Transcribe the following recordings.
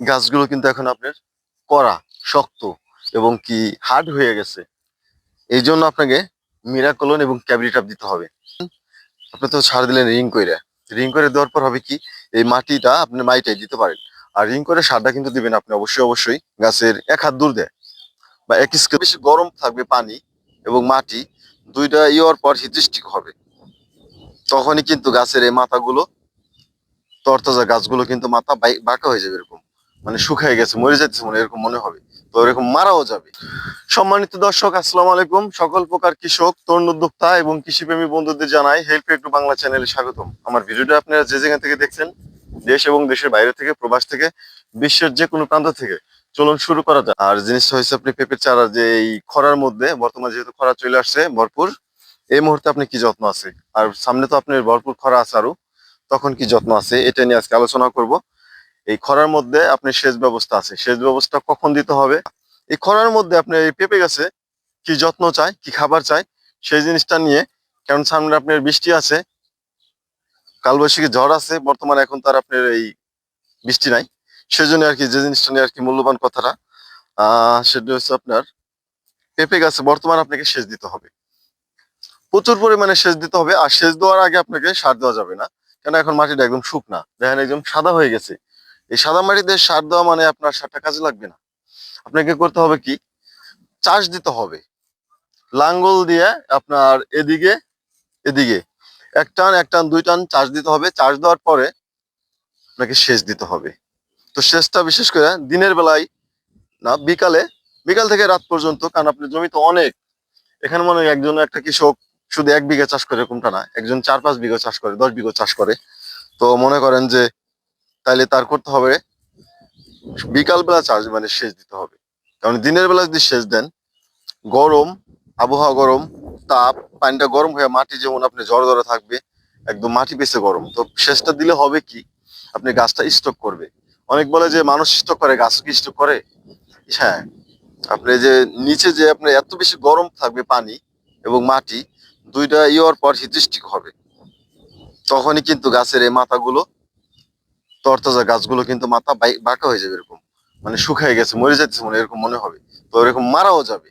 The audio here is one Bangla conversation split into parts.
গাছগুলো কিন্তু এখন আপনার কড়া, শক্ত এবং কি হার্ড হয়ে গেছে। এই জন্য আপনাকে মিরাকলন এবং ক্যাবিলিটাপ দিতে হবে। আপনি তো সার দিলেন রিং করে রিং করে দেওয়ার পর হবে কি? এই মাটিটা আপনি মাটিটাই দিতে পারেন। আর রিং করে সারটা কিন্তু দিবেন আপনি অবশ্যই অবশ্যই গাছের এক হাত দূর দেয়। বা এক স্কেল বেশি গরম থাকবে পানি এবং মাটি দুইটা ইয়ের পর হিতৃষ্টিক হবে। তখনই কিন্তু গাছের এই মাথাগুলো, তরতাজা গাছগুলো কিন্তু মাথা বাঁকা হয়ে যাবে এরকম। মানে শুকায় গেছে, মরে যাচ্ছে মনে এরকম মনে হবে। তো এরকম মারাও যাবে। সম্মানিত দর্শক, আসসালামু আলাইকুম। সকল প্রকার কৃষক, তরুণ উদ্যোক্তা এবং কৃষিপ্রেমী বন্ধুদের জানাই হেল্প একটু বাংলা চ্যানেলে স্বাগতম। আমার ভিডিওটা আপনারা যে জায়গা থেকে দেখছেন, দেশ এবং দেশের বাইরে থেকে, প্রবাস থেকে, বিশ্বের যে কোনো প্রান্ত থেকে, চলুন শুরু করা যাক। আর জিনিসটা হয়েছে আপনি পেঁপের চারা যে এই খরার মধ্যে, বর্তমানে যেহেতু খরা চলে আসছে ভরপুর, এই মুহূর্তে আপনি কি যত্ন আছে? আর সামনে তো আপনার ভরপুর খরা আছে আরও, তখন কি যত্ন আছে? এটা নিয়ে আজকে আলোচনা করব। এই খরার মধ্যে আপনি সেচ ব্যবস্থা আছে। সেচ ব্যবস্থা কখন দিতে হবে? এই খরার মধ্যে আপনি এই পেঁপে গাছে কি যত্ন চাই কি খাবার চাই সেই জিনিসটা নিয়ে, কারণ সামনে আপনার বৃষ্টি আছে, কালবৈশাখী ঝড় আছে, বর্তমানে এখন তার আপনার এই বৃষ্টি নাই। সেজন্য আর কি যে জিনিসটা নিয়ে আর কি মূল্যবান কথাটা সেটা হচ্ছে আপনার পেঁপে গাছে বর্তমানে আপনাকে সেচ দিতে হবে। প্রচুর পরিমাণে সেচ দিতে হবে, আর সেচ দেওয়ার আগে আপনাকে সার দেওয়া যাবে না, কেন এখন মাটিটা একদম শুকনা, দেখেন একদম সাদা হয়ে গেছে। এই সাদা মাটিতে সার দেওয়া মানে আপনার সারটা কাজে লাগবে না। আপনাকে করতে হবে কি? চাষ দিতে হবে। লাঙ্গল দিয়ে আপনার এদিকে এদিকে। এক টান এক টান, দুই টান চাষ দিতে হবে। চাষ দেওয়ার পরে আপনাকে সেচ দিতে হবে। তো সেচটা বিশেষ করে দিনের বেলায় না, বিকালে, বিকাল থেকে রাত পর্যন্ত, কারণ আপনার জমি তো অনেক, এখানে মনে হয় একজন একটা কৃষক শুধু এক বিঘা চাষ করে এরকমটা না, একজন চার পাঁচ বিঘা চাষ করে, দশ বিঘা চাষ করে। তো মনে করেন যে তাইলে তার করতে হবে বিকাল বেলা চাষ মানে সেচ দিতে হবে। কারণ দিনের বেলা যদি সেচ দেন, গরম, আবহাওয়া গরম, তাপ, পানিটা গরম হয়ে মাটি যেমন আপনি জ্বর জ্বরে থাকবে, একদম মাটি পেছে গরম। তো সেচটা দিলে হবে কি? আপনি গাছটা স্টক করবে। অনেক বলে যে মানুষ স্টক করে, গাছ কি স্টক করে? হ্যাঁ আপনি যে নিচে যে আপনার এত বেশি গরম থাকবে পানি এবং মাটি, দুইটা ইয়ের পর হিতৃষ্টিক হবে। তখনই কিন্তু গাছের এই মাথাগুলো তরতাজা গাছগুলো কিন্তু মাথা বাঁকা হয়ে যাবে এরকম। মানে শুকায় গেছে, মরে যাচ্ছে মনে এরকম মনে হবে। তো এরকম মারাও যাবে।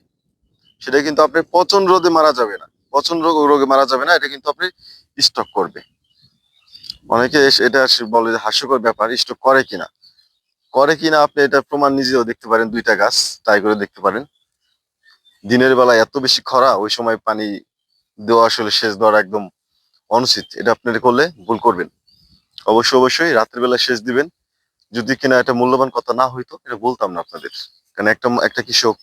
সেটা কিন্তু আপনি পচন রোদে মারা যাবে না। পচন রোগ রোগে মারা যাবে না, এটা কিন্তু আপনি স্টক করবে। অনেকে এটা বলে যে হাস্যকর ব্যাপার স্টক করে কিনা। করে কিনা আপনি এটা প্রমাণ নিজেও দেখতে পারেন, দুইটা গাছ ট্রাই করে দেখতে পারেন। দিনের বেলা এত বেশি খরা, ওই সময় পানি দেওয়া আসলে সেচ দেওয়ার একদম অনুচিত। এটা আপনারা করলে ভুল করবেন। অবশ্যই অবশ্যই, রাতের বেলা সেচ দিবেন। যদি কিনা এটা মূল্যবান কথা না হইতো, এটা বলতাম না আপনাদের। কারণ একটা একটা কৃষক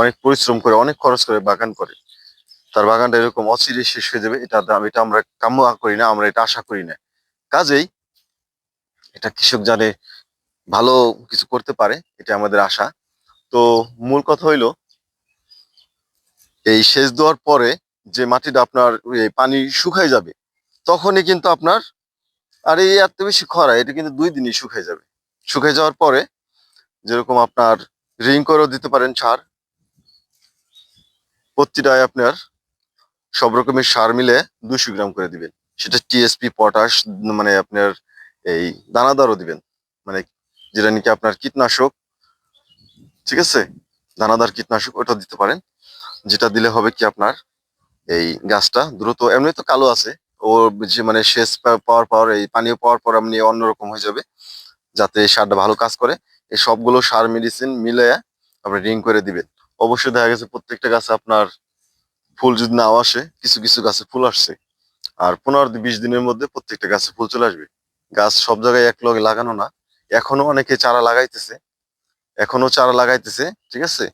অনেক পরিশ্রম করে, অনেক খরচ করে বাগান করে। তার বাগানটা এরকম অচিরে শেষ হয়ে যাবে, এটা এটা আমরা কাম্য করি না, আমরা এটা আশা করি না। কাজেই এটা কৃষক জানে ভালো কিছু করতে পারে, এটা আমাদের আশা। তো মূল কথা হইল, এই সেচ দেওয়ার পরে যে মাটিটা আপনার পানি শুকাই যাবে, তখনই কিন্তু আপনার আর এই এত বেশি খরা, এটা কিন্তু দুই দিনই শুকিয়ে যাবে। শুকিয়ে যাওয়ার পরে যেরকম আপনার রিং করেও দিতে পারেন সার। প্রতিটায় আপনার সব রকমের সার মিলে দুশো গ্রাম করে দিবেন। সেটা টিএসপি পটাশ মানে আপনার এই দানাদারও দিবেন। মানে যেটা নাকি আপনার কীটনাশক, ঠিক আছে? দানাদার কীটনাশক ওটা দিতে পারেন। যেটা দিলে হবে কি আপনার এই গাছটা দ্রুত, এমনি তো কালো আছে ও যে মানে সেচ পাওয়ার পর এই পানীয় পাওয়ার পর আপনি অন্যরকম হয়ে যাবে, যাতে সারটা ভালো কাজ করে। এই সবগুলো সার মেডিসিন মিলে আপনি রিং করে দিবেন। অবশ্যই দেখা গেছে প্রত্যেকটা গাছে আপনার ফুল যদি নাও আসে, কিছু কিছু গাছে ফুল আসছে। আর পনেরো বিশ দিনের মধ্যে প্রত্যেকটা গাছে ফুল চলে আসবে। গাছ সব জায়গায় এক লগে লাগানো না। এখনও অনেকে চারা লাগাইতেছে। এখনও চারা লাগাইতেছে, ঠিক আছে?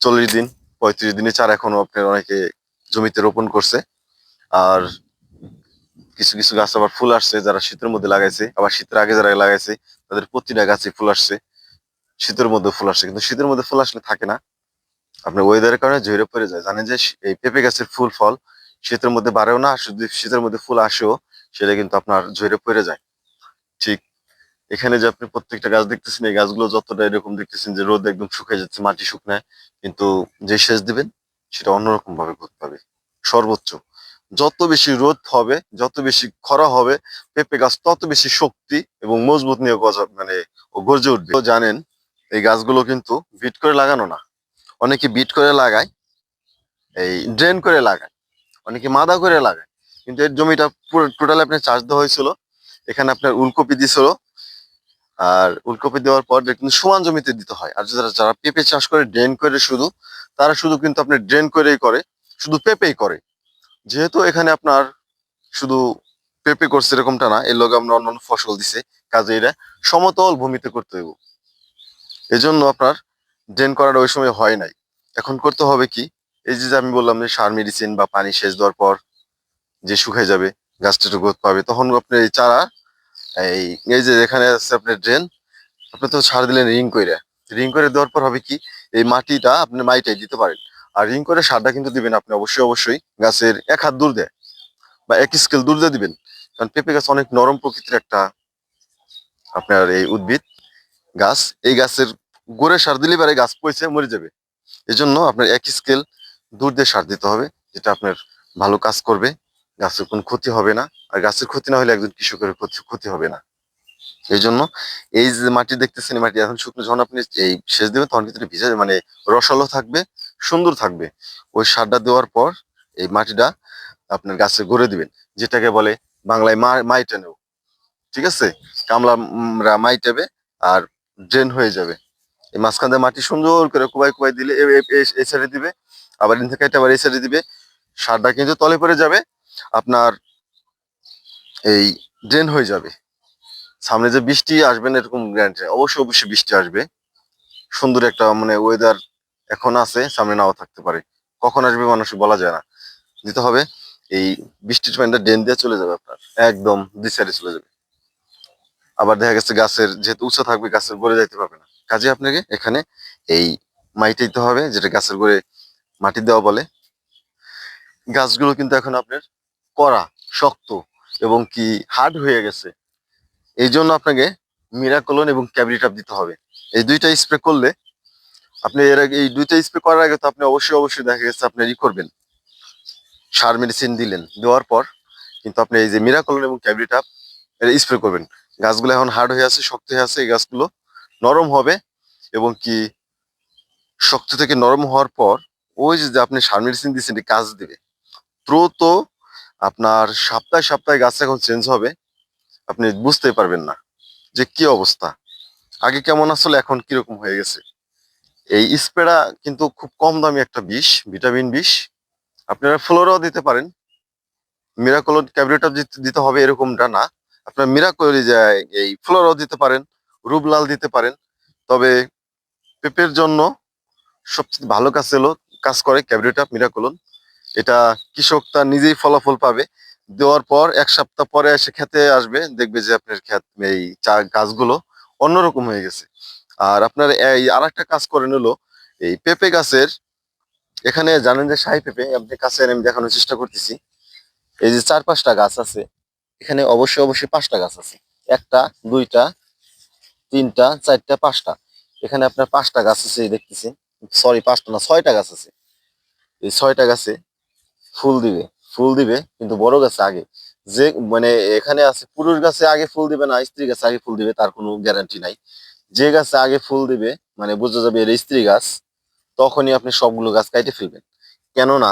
চল্লিশ দিন, পঁয়ত্রিশ দিনে চারা এখনও আপনার অনেকে জমিতে রোপণ করছে। আর কিছু কিছু গাছ আবার ফুল আসছে, যারা শীতের মধ্যে লাগাইছে, আবার শীতের আগে যারা লাগাইছে, তাদের প্রতিটা গাছে ফুল আসছে, শীতের মধ্যে ফুল আসছে, কিন্তু শীতের মধ্যে ফুল আসলে থাকে না। আপনার ওয়েদারের কারণে ঝরে পড়ে যায়। জানেন যে এই পেঁপে গাছের ফুল ফল শীতের মধ্যে বাড়েও না যদি শীতের মধ্যে ফুল আসেও, সেটা কিন্তু আপনার ঝরে পড়ে যায়। ঠিক এখানে যে আপনি প্রত্যেকটা গাছ দেখতেছেন, এই গাছগুলো যতটা এরকম দেখতেছেন যে রোদ একদম শুকিয়ে যাচ্ছে, মাটি শুকনায় কিন্তু যে সেচ দিবেন, সেটা অন্যরকম ভাবে করতে হবে সর্বোচ্চ। যত বেশি রোদ হবে, যত বেশি খরা হবে, পেঁপে গাছ তত বেশি শক্তি এবং মজবুত নিয়ে গজা- মানে গর্জে উঠবে। জানেন, এই গাছগুলো কিন্তু বিট করে লাগানো না। অনেকে বিট করে লাগায়, এই ড্রেন করে লাগায়, অনেকে মাদা করে লাগায়। কিন্তু এর জমিটা পুরো টোটাল আপনার চাষ দেওয়া হয়েছিল, এখানে আপনার উলকপি দিয়েছিল আর উলকপি দেওয়ার পর কিন্তু সমান জমিতে দিতে হয়। আর যারা যারা পেঁপে চাষ করে, ড্রেন করে শুধু, তারা শুধু কিন্তু আপনার ড্রেন করেই করে, শুধু পেঁপেই করে। যেহেতু এখানে আপনার শুধু পেঁপে করছে এরকমটা না, এর লগে আমরা অন্যান্য ফসল দিছে, কাজে এটা সমতল ভূমিতে করতে হইব। এই জন্য আপনার ড্রেন করাটা ওই সময় হয় নাই। এখন করতে হবে কি, এই যে আমি বললাম যে সার মেডিসিন বা পানি সেচ দেওয়ার পর যে শুকায় যাবে, গাছটা একটু গ্রোথ পাবে, তখন আপনি এই চারা, এই এই যে এখানে আছে আপনার ড্রেন, আপনি তো সার দিলেন রিং করে রিং করে দেওয়ার পর হবে কি, এই মাটিটা আপনি মাটিটাই দিতে পারেন। আর রিং করে সারটা কিন্তু দিবেন আপনি অবশ্যই অবশ্যই গাছের এক হাত দূর দেয় বা এক স্কেল দূর দিয়ে দিবেন। কারণ পেঁপে গাছ অনেক নরম প্রকৃতির একটা আপনার এই উদ্ভিদ। গাছ, এই গাছের গোড়ে সার দিলে পারে গাছ পয়সে মরে যাবে। এই জন্য আপনার এক স্কেল দূর দিয়ে সার দিতে হবে, যেটা আপনার ভালো কাজ করবে। গাছের কোনো ক্ষতি হবে না, আর গাছের ক্ষতি না হলে একজন কৃষকের ক্ষতি- হবে না। এই জন্য এই যে মাটি দেখতেছেন মাটি এখন শুকনো, যখন আপনি এই সেচ দেবেন, তখন কিন্তু ভিজে মানে রসালো থাকবে। সুন্দর থাকবে। ওই সারটা দেওয়ার পর এই মাটিটা আপনার গাছে গড়ে দিবেন, যেটাকে বলে বাংলায় মা মাই টেনেও ঠিক আছে? কামলা উমরা মাই টেবে আর ড্রেন হয়ে যাবে। এই মাঝখান দিয়ে মাটি সুন্দর করে কুবাই কুবাই দিলে এই সাইডে দিবে, আবার এখান থেকে আবার এই সাইডে দিবে। সারটা কিন্তু তলে পড়ে যাবে, আপনার এই ড্রেন হয়ে যাবে। সামনে যে বৃষ্টি আসবে না এরকম গ্যারান্টি অবশ্যই অবশ্যই বৃষ্টি আসবে। সুন্দর একটা মানে ওয়েদার এখন আছে, সামনে নাও থাকতে পারে। কখন আসবে মানুষ বলা যায় না। দিতে হবে, এই বৃষ্টির পানিটা ড্রেন দিয়ে চলে যাবে আপনার। একদম দুই চলে যাবে। আবার দেখা গেছে গাছের, যেহেতু উঁচা থাকবে, গাছের গড়ে যাইতে পারবে না। কাজে আপনাকে এখানে এই মাটি দিতে হবে, যেটা গাছের গোড়ে মাটি দেওয়া বলে। গাছগুলো কিন্তু এখন আপনার কড়া, শক্ত এবং কি হার্ড হয়ে গেছে। এই জন্য আপনাকে মিরাকলন এবং ক্যাবরিটাপ দিতে হবে। এই দুইটা স্প্রে করলে আপনি এর আগে এই দুইটা স্প্রে করার আগে তো আপনি অবশ্যই অবশ্যই দেখা গেছে আপনি ই করবেন। সার মেডিসিন দিলেন, দেওয়ার পর কিন্তু আপনি এই যে মিরাকলন এবং ক্যাবরিটাপ এটা স্প্রে করবেন। গাছগুলো এখন হার্ড হয়ে আছে, শক্ত হয়ে আছে, এই গাছগুলো নরম হবে এবং কি শক্ত থেকে নরম হওয়ার পর ওই যে আপনি সার মেডিসিন দিচ্ছেন এটি কাজ দেবে। দ্রুত আপনার সপ্তাহে সপ্তাহে গাছ এখন চেঞ্জ হবে, আপনি বুঝতেই পারবেন না যে কি অবস্থা। আগে কেমন আসলে, এখন কীরকম হয়ে গেছে? এই স্প্রেটা কিন্তু খুব কম দামি একটা বিষ, ভিটামিন বিষ। আপনারা ফ্লোরাও দিতে পারেন। মিরাকল ক্যাবরেটর দিতে হবে, এরকমটা না। আপনার মিরাকল এই ফ্লোরাও দিতে পারেন, রূপলাল দিতে পারেন। তবে পেঁপের জন্য সবচেয়ে ভালো কাজ হলো, কাজ করে ক্যাবরেটা মিরাকলন এটা কৃষক তার নিজেই ফলাফল পাবে। দেওয়ার পর, এক সপ্তাহ পরে এসে খেতে আসবে, দেখবে যে আপনার ক্ষেত এই চা গাছগুলো অন্যরকম হয়ে গেছে। আর আপনার এই আর একটা কাজ করেন হলো এই পেঁপে গাছের, এখানে জানেন যে শাহী পেঁপে, আপনি কাছে আমি দেখানোর চেষ্টা করতেছি। এই যে চার পাঁচটা গাছ আছে, এখানে অবশ্যই অবশ্যই পাঁচটা গাছ আছে। একটা, দুইটা, তিনটা, চারটা, পাঁচটা। এখানে আপনার পাঁচটা গাছ আছে দেখতেছি। সরি পাঁচটা না, ছয়টা গাছ আছে। এই ছয়টা গাছে ফুল দিবে ফুল দিবে, কিন্তু বড় গাছে আগে। যে মানে এখানে আছে, পুরুষ গাছে আগে ফুল দিবে না, স্ত্রী গাছে আগে ফুল দিবে, তার কোনো গ্যারান্টি নাই। যে গাছে আগে ফুল দিবে মানে বোঝা যাবে এর স্ত্রী গাছ, তখনই আপনি সবগুলো গাছ কাইটে ফেলবেন। কেননা,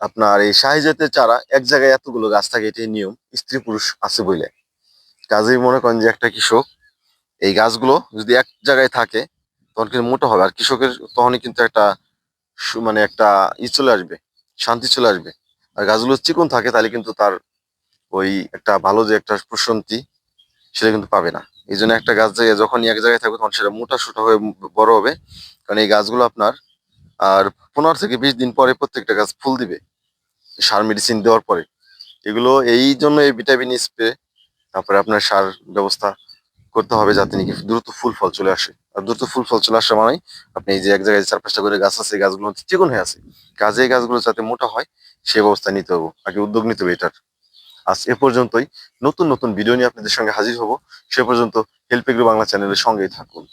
আপনার এই শাহিজাতের চারা এক জায়গায় এতগুলো গাছ থাকে, এটাই নিয়ম, স্ত্রী পুরুষ আছে বলে কাজেই মনে করেন যে একটা কৃষক, এই গাছগুলো যদি এক জায়গায় থাকে, তখন কিন্তু মোটা হবে। আর কৃষকের তখনই কিন্তু একটা মানে একটা ই চলে আসবে, শান্তি চলে আসবে। আর গাছগুলো চিকন থাকে, তাহলে কিন্তু তার ওই একটা ভালো যে একটা প্রশান্তি, সেটা কিন্তু পাবে না। এই জন্য একটা গাছ যখনই এক জায়গায় থাকবে তখন সেটা মোটা সোটা হয়ে বড় হবে। কারণ এই গাছগুলো আপনার আর পনেরো থেকে বিশ দিন পরে প্রত্যেকটা গাছ ফুল দিবে, সার মেডিসিন দেওয়ার পরে। এগুলো এই জন্য এই ভিটামিন স্প্রে তারপরে আপনার সার ব্যবস্থা করতে হবে যাতে নাকি দ্রুত ফুল ফল চলে আসে। আর দ্রুত ফুল ফল চলে আসা মানে আপনি এই যে এক জায়গায় চার পাঁচটা করে গাছ আছে গাছগুলো চিকন হয়ে আছে। কাজে গাছগুলো যাতে মোটা হয়, সে ব্যবস্থা নিতে হবে। আগে উদ্যোগ নিতে হবে এটার। আজ এ পর্যন্তই। নতুন নতুন ভিডিও নিয়ে আপনাদের সঙ্গে হাজির হব। সে পর্যন্ত হেল্প এগ্রো বাংলা চ্যানেলের সঙ্গেই থাকুন।